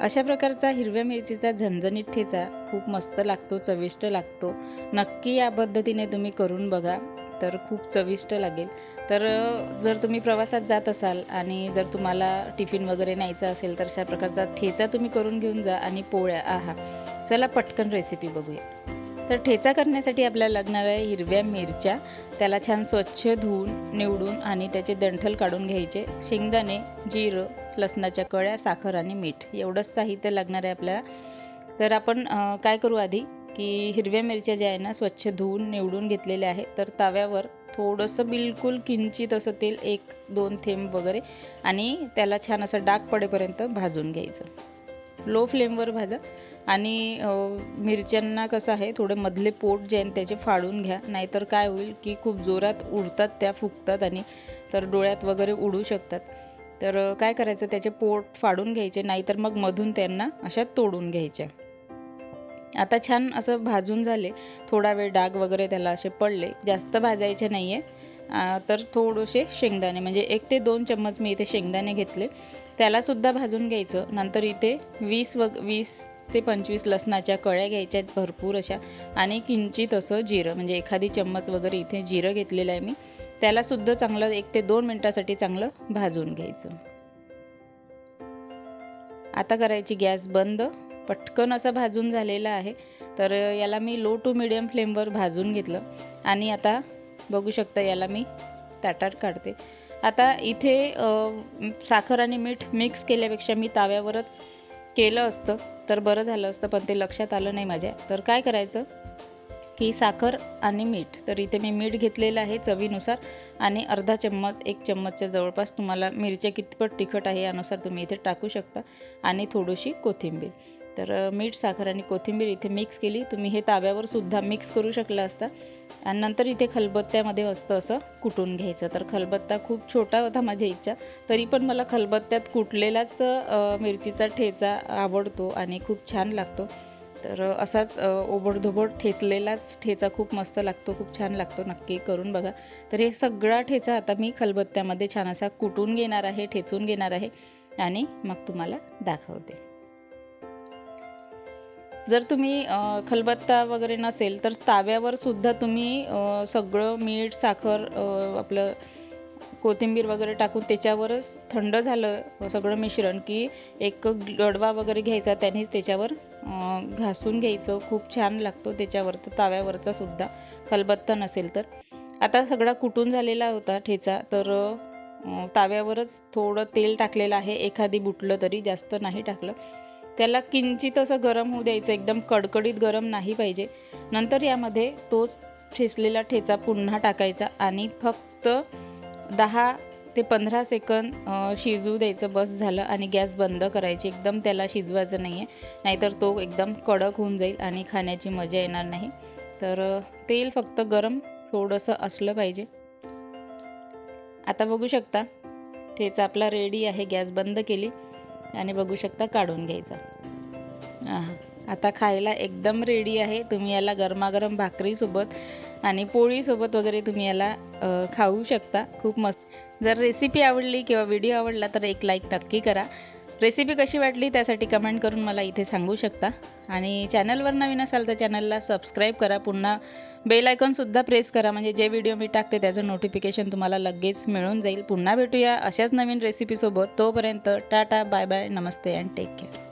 अशा प्रकारचा हिरव्या मिरचीचा झणझणीत ठेचा खूप मस्त लागतो चविष्ट लागतो. नक्की या पद्धतीने तुम्ही करून बघा तर खूप चविष्ट लागेल. तर जर तुम्ही प्रवासात जात असाल आणि जर तुम्हाला टिफिन वगैरे न्यायचा असेल तर अशा प्रकारचा ठेचा तुम्ही करून घेऊन जा आणि पोळ्या आहा. चला पटकन रेसिपी बघूया. तर ठेचा करण्यासाठी आपल्याला लागणार आहे हिरव्या मिरच्या. त्याला छान स्वच्छ धुवून निवडून आणि त्याचे दंठल काढून घ्यायचे. शेंगदाणे जिरं लसणाच्या कळ्या साखर आणि मीठ एवढंच साहित्य लागणार आहे आपल्याला. तर आपण काय करू आधी? की हिरव्या मिरच्या ज्या आहे ना स्वच्छ धुवून निवडून घेतलेल्या आहे तर तव्यावर थोडंसं बिलकुल किंचित असं तेल एक दोन थेंब वगैरे आणि त्याला छान असं डाग पडेपर्यंत भाजून घ्यायचं. लो फ्लेमवर भाजा आणि मिरच्यांना कसं आहे थोडे मधले पोट जे आहे त्याचे फाडून घ्या नाहीतर काय होईल की खूप जोरात उडतात त्या फुगतात आणि तर डोळ्यात वगैरे उडू शकतात. तर काय करायचं त्याचे पोट फाडून घ्यायचे नाहीतर मग मधून त्यांना अशा तोडून घ्यायच्या. आता छान असं भाजून झाले थोडा वेळ डाग वगैरे त्याला असे पडले जास्त भाजायचे नाही आहे तर थोडेसे शेंगदाणे म्हणजे एक ते दोन चम्मच मी इथे शेंगदाणे घेतले. त्यालासुद्धा भाजून घ्यायचं. नंतर इथे वीस वग वीस ते पंचवीस लसणाच्या कळ्या घ्यायच्या आहेत भरपूर अशा. आणि किंचित असं जिरं म्हणजे एखादी चम्मच वगैरे इथे जिरं घेतलेलं आहे मी. त्यालासुद्धा चांगलं एक ते दोन मिनटासाठी चांगलं भाजून घ्यायचं. आता करायची गॅस बंद. पटकन असं भाजून झालेलं आहे. तर याला मी लो टू मिडियम फ्लेमवर भाजून घेतलं. आणि आता बघू शकता याला मी ताटात काढते. आता इथे साखर आणि मीठ मिक्स केल्यापेक्षा मी ताव्यावरच केलं असतं. तर बरं झालं असतं पण ते लक्षात आलं नाही माझ्या. तर काय करायचं की साखर आणि मीठ तर इथे मी मीठ घेतलेलं आहे चवीनुसार आणि अर्धा चम्मच एक चम्मचच्या जवळपास तुम्हाला मिरच्या कितपत तिखट आहे यानुसार तुम्ही इथे टाकू शकता आणि थोडीशी कोथिंबीर. तर मीठ साखर आणि कोथिंबीर इथे मिक्स केली. तुम्ही हे ताव्यावर सुद्धा मिक्स करू शकला असता. आणि नंतर इथे खलबत्त्यामध्ये असतं असं कुटून घ्यायचं. तर खलबत्ता खूप छोटा होता माझ्या इच्छा. तरी पण मला खलबत्त्यात कुटलेलाच मिरचीचा ठेचा आवडतो आणि खूप छान लागतो. तर असाच ओबडधोबड ठेचलेलाच ठेचा खूप मस्त लागतो खूप छान लागतो. नक्की करून बघा. तर हे सगळा ठेचा आता मी खलबत्त्यामध्ये छान असा कुटून घेणार आहे ठेचून घेणार आहे आणि मग तुम्हाला दाखवते. जर तुम्ही खलबत्ता वगैरे नसेल तर ताव्यावर सुद्धा तुम्ही सगळं मीठ साखर आपलं कोथिंबीर वगैरे टाकून त्याच्यावरच थंड झालं सगळं मिश्रण की एक गडवा वगैरे घ्यायचा त्यानेच त्याच्यावर घासून घ्यायचं. खूप छान लागतो त्याच्यावर तर ताव्यावरचा सुद्धा खलबत्ता नसेल तर. आता सगळा कुटून झालेला होता ठेचा तर ताव्यावरच थोडं तेल टाकलेलं आहे एखादी बुटलं तरी जास्त नाही टाकलं. त्याला किंचित असं गरम होऊ द्यायचं एकदम कडकडीत गरम नाही पाहिजे. नंतर यामध्ये तोच ठेचलेला ठेचा पुन्हा टाकायचा आणि फक्त दहा ते पंधरा सेकंद शिजू द्यायचं बस झालं आणि गॅस बंद करायची. एकदम त्याला शिजवायचं नाही आहे नाहीतर तो एकदम कडक होऊन जाईल आणि खाण्याची मजा येणार नाही. तर तेल फक्त गरम थोडंसं असलं पाहिजे. आता बघू शकता ठेचा आपला रेडी आहे गॅस बंद केली. आणि बघू शकता काढून घ्यायचा. आता खायला एकदम रेडी आहे. तुम्ही याला गरमागरम भाकरीसोबत आणि पोळीसोबत वगैरे तुम्ही याला खाऊ शकता. खूप मस्त. जर रेसिपी आवडली किंवा व्हिडिओ आवडला तर एक लाईक नक्की करा. रेसिपी कशी वाटली त्यासाठी कमेंट करून मला इथे सांगू शकता. आणि चॅनलवर नवीन असाल तर चॅनलला सबस्क्राईब करा. पुन्हा बेल आयकॉनसुद्धा प्रेस करा. म्हणजे जे व्हिडिओ मी टाकते त्याचं नोटिफिकेशन तुम्हाला लगेच मिळून जाईल. पुन्हा भेटूया अशाच नवीन रेसिपीसोबत तोपर्यंत टाटा बाय बाय नमस्ते अँड टेक केअर